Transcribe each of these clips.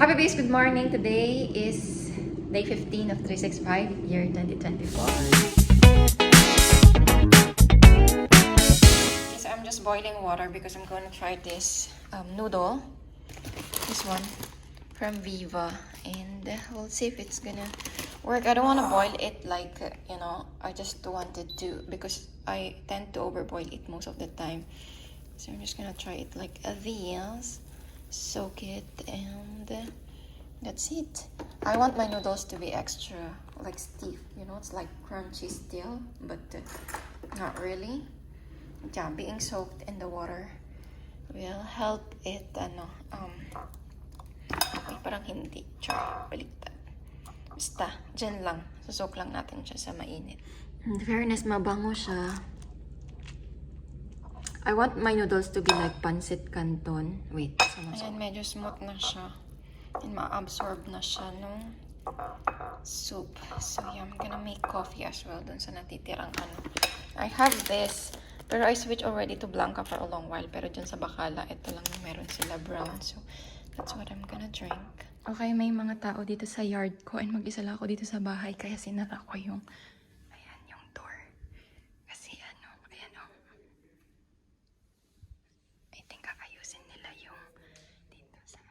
Happy Base, good morning. Today is day 15 of 365, year 2024. Okay, so I'm just boiling water because I'm going to try this um, noodle. This one from Viva. And we'll see if it's gonna work. I don't want to boil it like, you know, I just wanted to because I tend to overboil it most of the time. So I'm just gonna try it like this. Soak it and that's it. I want my noodles to be extra like stiff. You know, it's like crunchy still, but uh, not really. Yeah, being soaked in the water will help it, ano, um, ay, parang hindi. Char, baliktad. Basta, dyan lang. Susok lang natin siya sa mainit. In fairness, mabango siya. I want my noodles to be like pancit canton. Wait, Ayan, medyo smooth na siya. And ma-absorb na siya nung soup. So, yeah, I'm gonna make coffee as well dun sa natitirang ano. I have this, pero I switch already to Blanca for a long while. Pero dyan sa Bacala, ito lang meron sila brown. So, that's what I'm gonna drink. Okay, may mga tao dito sa yard ko and mag-isa lang ako dito sa bahay kaya sinara ko yung ayan, yung door. Kasi ano, ayan o. I think kakayusin nila yung dito sa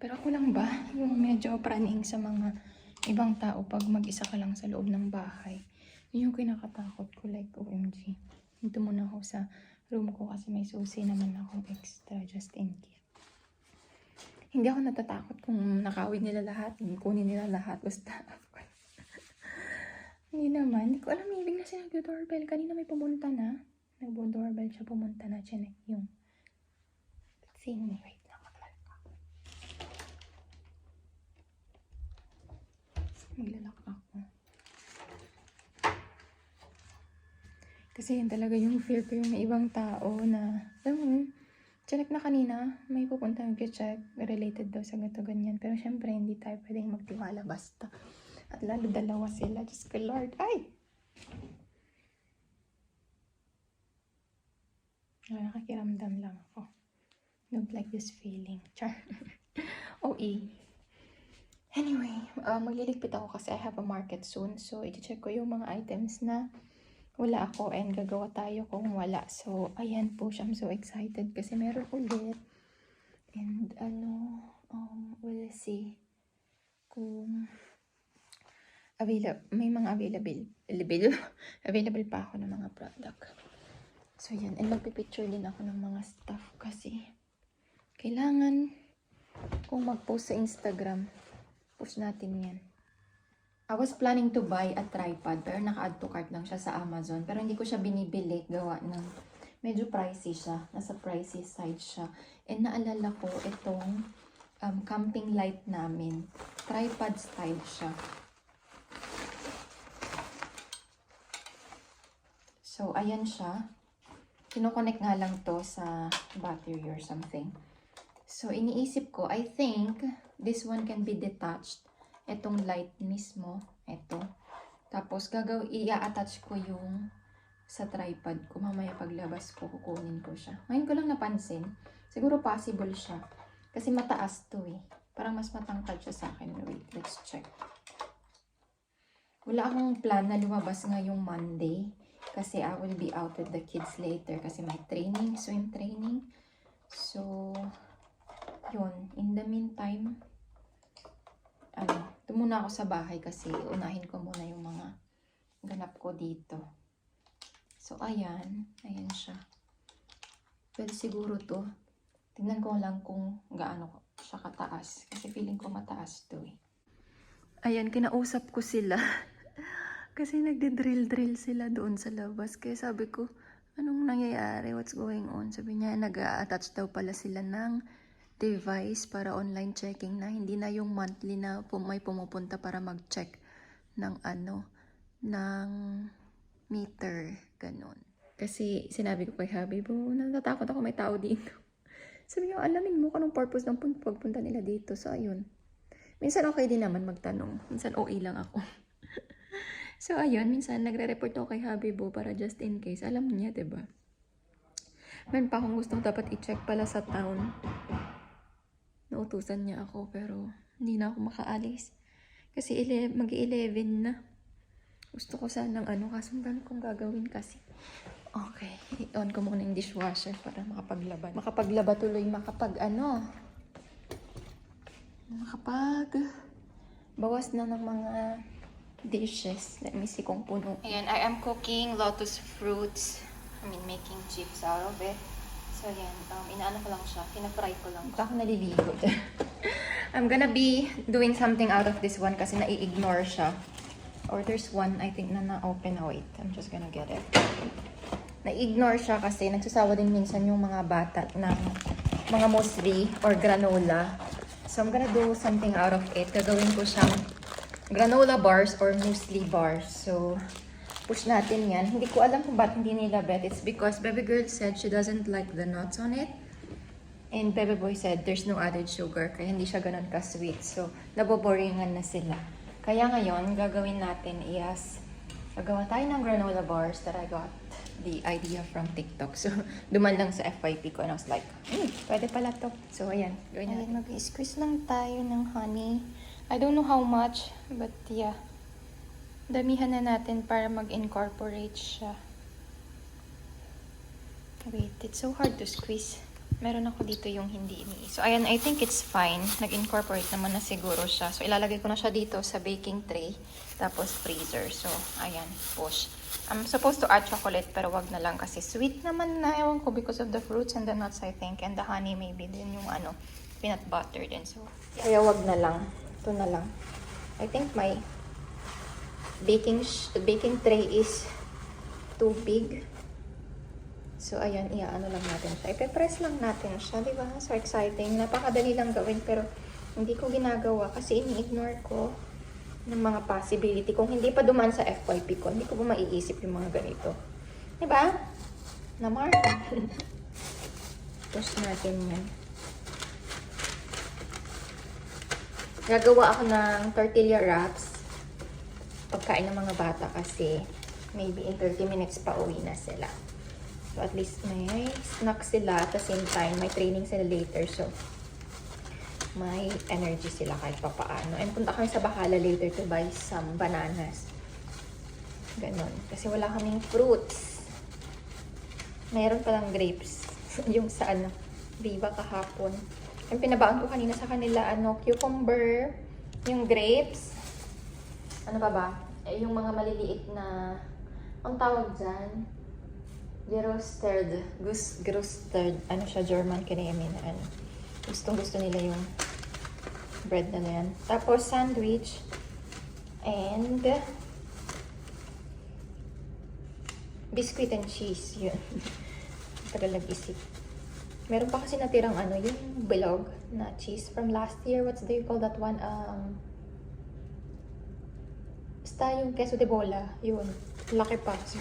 pero ako lang ba, yung medyo praning sa mga ibang tao pag mag-isa ka lang sa loob ng bahay. Yun yung kinakatakot ko, like, OMG. Dito muna ako sa room ko kasi may susi naman akong extra just in case. Hindi ako natatakot kung nakawin nila lahat, kunin nila lahat, basta Hindi naman. Hindi ko alam, ibig na siya nag-doorbell. Kanina may pumunta na. Nag-doorbell siya, pumunta na. Chinek yung... Let's see, wait lang. maglalak ako. Maglalak ako. Kasi yun talaga yung fear ko yung ibang tao na, alam mo, chinek na kanina, may pupunta mag-check related daw sa ganito ganyan. Pero syempre, hindi tayo pwedeng magtiwala basta. At lalo dalawa sila. Diyos ko, Lord. Ay! Ah, Nakakiramdam lang ako. Don't like this feeling. Char. OE. Anyway, uh, magliligpit ako kasi I have a market soon. So, i-check ko yung mga items na wala ako and gagawa tayo kung wala. So, ayan po siya. I'm so excited kasi meron ulit. And ano, um, we'll see kung available, may mga available, available, available pa ako ng mga product. So, yan. And magpipicture din ako ng mga stuff kasi kailangan kung mag-post sa Instagram, post natin yan. I was planning to buy a tripod pero naka-add to cart lang siya sa Amazon. Pero hindi ko siya binibili gawa ng medyo pricey siya. Nasa pricey side siya. And naalala ko itong um, camping light namin. Tripod style siya. So, ayan siya. Kinoconnect nga lang to sa battery or something. So, iniisip ko, I think this one can be detached. Itong light mismo, ito. Tapos, gagaw, i-attach ko yung sa tripod ko. Mamaya paglabas ko, kukunin ko siya. Ngayon ko lang napansin. Siguro possible siya. Kasi mataas to eh. Parang mas matangkad siya sa akin. Wait, let's check. Wala akong plan na lumabas ngayong Monday. Kasi I will be out with the kids later. Kasi may training, swim training. So, yun. In the meantime, ano, ito muna ako sa bahay kasi unahin ko muna yung mga ganap ko dito. So, ayan. Ayan siya. Pwede siguro to. Tingnan ko lang kung gaano siya kataas. Kasi feeling ko mataas to eh. Ayan, kinausap ko sila. Kasi nagde-drill-drill sila doon sa labas. Kaya sabi ko, anong nangyayari? What's going on? Sabi niya, nag-a-attach daw pala sila ng device para online checking na hindi na yung monthly na pum- may pumupunta para mag-check ng ano, ng meter, ganun. Kasi sinabi ko kay Habib, oh, natatakot ako may tao dito. Sabi niya, alamin mo kung anong purpose ng pun- pagpunta nila dito. So, ayun. Minsan okay din naman magtanong. Minsan OA lang ako. so, ayun. Minsan nagre-report ako kay Habibo para just in case. Alam niya, ba? Meron pa akong gustong dapat i-check pala sa town. Nautusan niya ako pero hindi na ako makaalis. Kasi ele- mag-11 na. Gusto ko sanang ano, kaso ang dami kong gagawin kasi. Okay, on ko muna yung dishwasher para makapaglaba. Makapaglaba tuloy, makapag ano, makapag bawas na ng mga dishes. Let me see kung puno. Ayan, I am cooking lotus fruits. I mean, making chips out of it. So, ayan, um, inaano ko lang siya. Kinafry ko lang. Baka naliligo. I'm gonna be doing something out of this one kasi nai-ignore siya. Or there's one, I think, na na-open. Oh, wait. I'm just gonna get it. Na-ignore siya kasi nagsasawa din minsan yung mga bata ng mga muesli or granola. So, I'm gonna do something out of it. Gagawin ko siyang granola bars or muesli bars. So, push natin yan. Hindi ko alam kung ba't hindi nila bet. It's because baby girl said she doesn't like the nuts on it. And baby boy said there's no added sugar. Kaya hindi siya ganun ka-sweet. So, naboboringan na sila. Kaya ngayon, gagawin natin is gagawa tayo ng granola bars that I got the idea from TikTok. So, duman lang sa FYP ko and I was like, hmm, pwede pala to. So, ayan. Gawin natin. Mag-squeeze lang tayo ng honey. I don't know how much, but yeah. Damihan na natin para mag-incorporate siya. Wait, it's so hard to squeeze. Meron ako dito yung hindi ni. So, ayan, I think it's fine. Nag-incorporate naman na siguro siya. So, ilalagay ko na siya dito sa baking tray. Tapos, freezer. So, ayan, push. I'm supposed to add chocolate, pero wag na lang kasi sweet naman na. Ewan ko because of the fruits and the nuts, I think. And the honey maybe din yung ano, peanut butter din. So, kaya wag na lang. Ito na lang. I think my baking baking tray is too big. So, ayan, iaano lang natin siya. Ipe-press lang natin siya, di ba? So exciting. Napakadali lang gawin, pero hindi ko ginagawa kasi ini-ignore ko ng mga possibility. Kung hindi pa duman sa FYP ko, hindi ko pa maiisip yung mga ganito. Di ba? Namar. Push natin yan. Gagawa ako ng tortilla wraps pagkain ng mga bata kasi maybe in 30 minutes pa uwi na sila. So at least may snack sila at the same time may training sila later so may energy sila kahit papaano. And punta kami sa Bacala later to buy some bananas. Ganon. Kasi wala kaming fruits. Mayroon palang grapes. yung sa ano, Viva kahapon. Yung pinabaon ko kanina sa kanila, ano, cucumber, yung grapes, ano pa ba? Eh, yung mga maliliit na, ang tawag dyan, Gerosterd. Gus, Gerosterd. Ano siya, German kinemi na ano. Gustong gusto nila yung bread na yan. Tapos, sandwich. And, biscuit and cheese. Yun. Tagal nag-isip. Meron pa kasi natirang ano, yung bilog na cheese from last year. What's do you call that one? Um, basta yung queso de bola. Yun. Laki pa. So,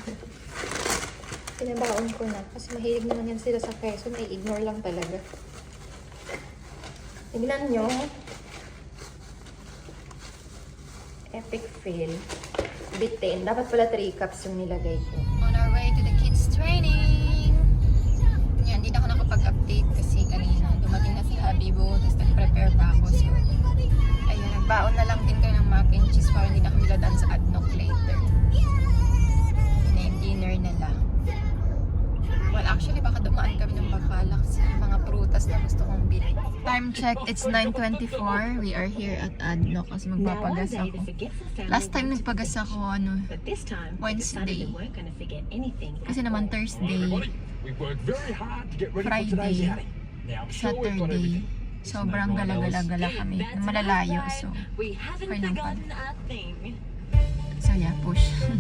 pinabaon ko na. Kasi mahilig naman yan sila sa queso. May ignore lang talaga. Tignan nyo. Epic fail. Bitin. Dapat pala 3 cups yung nilagay ko. On our way to the kids training. Yan, hindi na ako nakapag-update kasi kanina dumating na si Habibo, tapos nag-prepare pa ako. So, cheese para hindi na kami dadaan sa Adnoc later. Na yung dinner nila. Well, actually, baka dumaan kami ng Bacalac sa mga prutas na gusto kong bilhin. Time check, it's 9.24. We are here at Adnoc kasi magpapagas ako. Last time nagpagas ako, ano, Wednesday. Kasi naman Thursday, We worked very hard to get ready for today's Friday, Saturday. Sobrang gala-gala-gala kami. Malalayo, so, We haven't okay lang pala. forgotten a thing. So yeah, push.